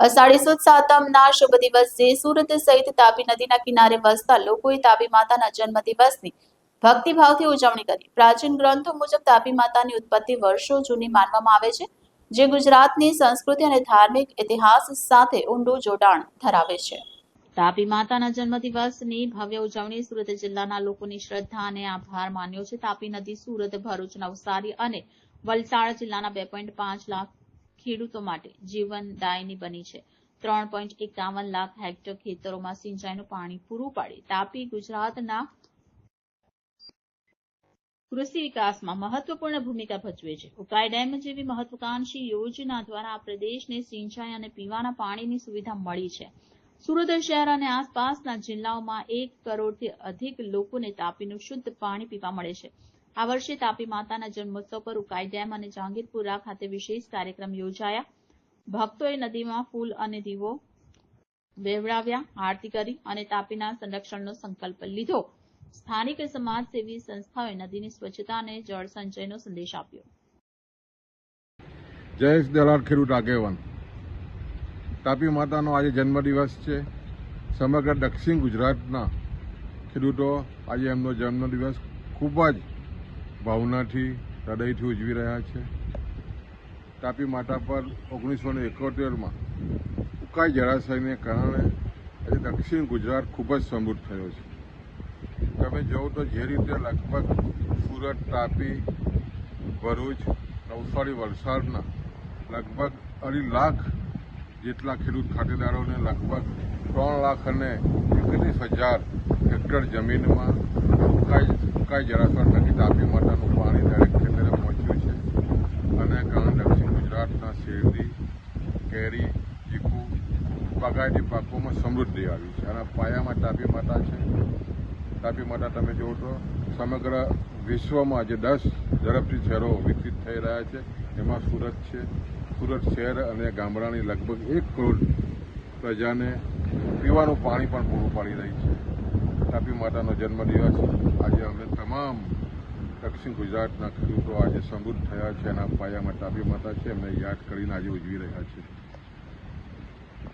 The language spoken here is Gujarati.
અષાઢી સુદ સાતમના શુભ દિવસે સુરત સહિત તાપી નદીના કિનારે વસતા લોકોએ તાપી માતાના જન્મ દિવસની ભક્તિભાવથી ઉજવણી કરી. પ્રાચીન ગ્રંથો મુજબ તાપી માતાની ઉત્પત્તિ વર્ષો જૂની માનવામાં આવે છે, જે ગુજરાતની સંસ્કૃતિ અને ધાર્મિક ઇતિહાસ સાથે ઊંડું જોડાણ ધરાવે છે. તાપી માતાના જન્મ દિવસની ભવ્ય ઉજવણી સુરત જિલ્લાના લોકોની શ્રદ્ધા અને આભાર માન્યો છે. તાપી નદી સુરત ભરૂચ નવસારી અને વલસાડ જિલ્લાના બે પોઈન્ટ પાંચ લાખ ખેડૂતો માટે જીવનદાયની બની છે. ત્રણ પોઈન્ટ એકાવન લાખ હેક્ટર ખેતરોમાં સિંચાઈનું પાણી પૂરું પાડી તાપી ગુજરાતના કૃષિ વિકાસમાં મહત્વપૂર્ણ ભૂમિકા ભજવે છે. ઉકાઈ ડેમ જેવી મહત્વકાંક્ષી યોજના દ્વારા આ પ્રદેશને સિંચાઈ અને પીવાના પાણીની સુવિધા મળી છે. સુરત શહેર અને આસપાસના જિલ્લાઓમાં એક કરોડથી અધિક લોકોને તાપીનું શુદ્ધ પાણી પીવા મળે છે. આ વર્ષે તાપી માતાના જન્મોત્સવ પર ઉકાઈ ડેમ અને જહાંગીરપુરા ખાતે વિશેષ કાર્યક્રમ યોજાયા. ભક્તોએ નદીમાં ફૂલ અને દીવો બેવડાવ્યા, આરતી કરી અને તાપીના સંરક્ષણનો સંકલ્પ લીધો. સ્થાનિક સમાજસેવી સંસ્થાઓએ નદીની સ્વચ્છતા અને જળ સંચયનો સંદેશ આપ્યો. જયેશ દલાલ ખેડૂત આગેવાન. તાપી માતાનો આજે જન્મદિવસ છે. સમગ્ર દક્ષિણ ગુજરાતના ખેડૂતો આજે એમનો જન્મદિવસ ખૂબ જ ભાવનાથી હૃદયથી ઉજવી રહ્યા છે. તાપી માતા પર ઓગણીસો ને એકોતેરમાં ઉકાઈ જળાશયને કારણે આજે દક્ષિણ ગુજરાત ખૂબ જ સમૃદ્ધ થયો છે. તમે જોવો તો જે રીતે લગભગ સુરત, તાપી, ભરૂચ, નવસારી, વલસાડના લગભગ અઢી લાખ જેટલા ખેડૂત ખાતેદારોને લગભગ ત્રણ લાખ અને એકત્રીસ હજાર હેક્ટર જમીનમાં ઉકાઈ ઉકાઈ જળાશય નથી, તાપી માતાનું પાણી દરેક ખેતરે પહોંચ્યું છે. અને કારણે દક્ષિણ ગુજરાતના શેરડી, કેરી, ચીકુ, બાગાયતી પાકોમાં સમૃદ્ધિ આવી છે. અને પાયામાં તાપી માતા છે. તાપી માતા તમે જુઓ તો સમગ્ર વિશ્વમાં જે દસ ઝડપથી શહેરો વિકસિત થઈ રહ્યા છે. એમાં સુરત છે. સુરત શહેર અને ગામડાની લગભગ એક કરોડ પ્રજાને પીવાનું પાણી પણ પૂરું પાડી રહી છે. તાપી માતાનો જન્મદિવસ આજે અમે તમામ દક્ષિણ ગુજરાતના ખેડૂતો આજે સમૃદ્ધ થયા છે એના પાયામાં તાપી માતા છે. એમને યાદ કરીને આજે ઉજવી રહ્યા છે.